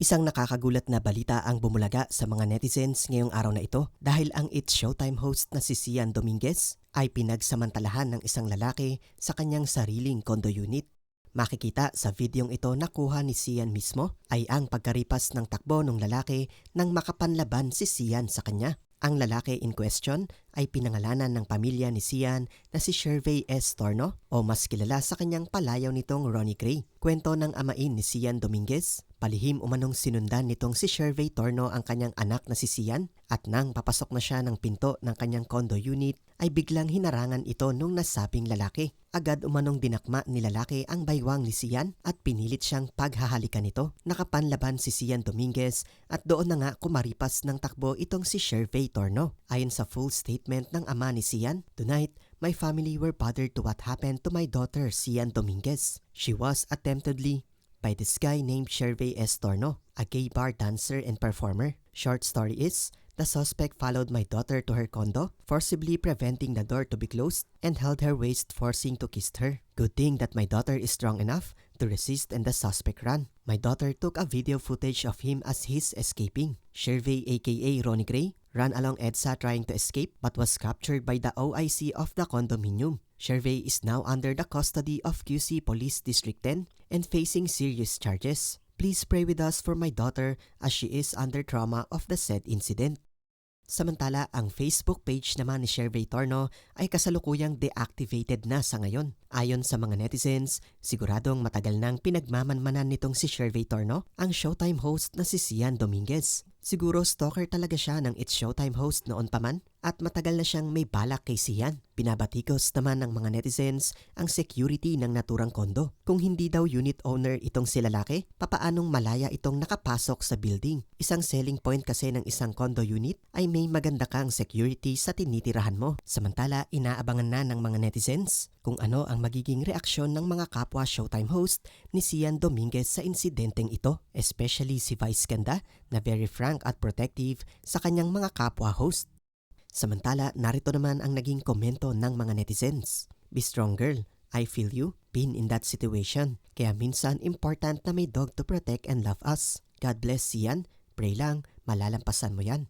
Isang nakakagulat na balita ang bumulaga sa mga netizens ngayong araw na ito dahil ang It's Showtime host na si Sian Dominguez ay pinagsamantalahan ng isang lalaki sa kanyang sariling condo unit. Makikita sa videong ito na kuha ni Sian mismo ay ang pagkaripas ng takbo ng lalaki nang makapanlaban si Sian sa kanya. Ang lalaki in question ay pinangalanan ng pamilya ni Sian na si Shervey S. Torno o mas kilala sa kanyang palayaw nitong Ronnie Gray. Kwento ng amain ni Sian Dominguez, palihim umanong sinundan nitong si Shervey Torno ang kanyang anak na si Sian at nang papasok na siya ng pinto ng kanyang condo unit ay biglang hinarangan ito nung nasabing lalaki. Agad umanong dinakma ni lalaki ang baywang ni Sian at pinilit siyang paghahalikan nito. Nakapanlaban si Sian Dominguez at doon na nga kumaripas ng takbo itong si Shervey Torno. Ayon sa full statement ng ama ni Sian, Tonight, my family were bothered to what happened to my daughter Sian Dominguez. She was attemptedly by this guy named Shervey S. Torno, a gay bar dancer and performer. Short story is, the suspect followed my daughter to her condo, forcibly preventing the door to be closed, and held her waist forcing to kiss her. Good thing that my daughter is strong enough to resist and the suspect ran. My daughter took a video footage of him as he's escaping. Shervey aka Ronnie Gray ran along EDSA trying to escape but was captured by the OIC of the condominium. Shervey is now under the custody of QC Police District 10 and facing serious charges. Please pray with us for my daughter as she is under trauma of the said incident. Samantala, ang Facebook page naman ni Shervey Torno ay kasalukuyang deactivated na sa ngayon. Ayon sa mga netizens, siguradong matagal nang pinagmamanmanan nitong si Shervey Torno, ang Showtime host na si Sian Dominguez. Siguro stalker talaga siya ng It's Showtime host noon pa man at matagal na siyang may balak kay Sian. Binabatikos naman ng mga netizens ang security ng naturang kondo. Kung hindi daw unit owner itong si lalaki, papaanong malaya itong nakapasok sa building? Isang selling point kasi ng isang condo unit ay may maganda kang security sa tinitirahan mo. Samantala, inaabangan na ng mga netizens kung ano ang magiging reaksyon ng mga kapwa Showtime host ni Sian Dominguez sa insidenteng ito, especially si Vice Ganda na very frank at protective sa kanyang mga kapwa host. Samantala, narito naman ang naging komento ng mga netizens. Be strong girl, I feel you, been in that situation. Kaya minsan important na may dog to protect and love us. God bless Sian, pray lang, malalampasan mo yan.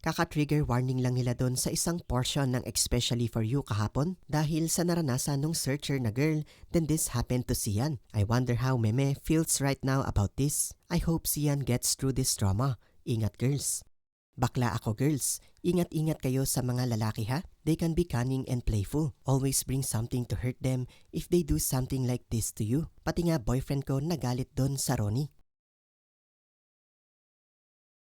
Kaka-trigger warning lang nila doon sa isang portion ng Especially For You kahapon dahil sa naranasan ng searcher na girl, then this happened to Sian. I wonder how Meme feels right now about this. I hope Sian gets through this trauma. Ingat girls. Bakla ako girls. Ingat-ingat kayo sa mga lalaki ha. They can be cunning and playful. Always bring something to hurt them if they do something like this to you. Pati nga boyfriend ko nagalit doon sa Ronnie.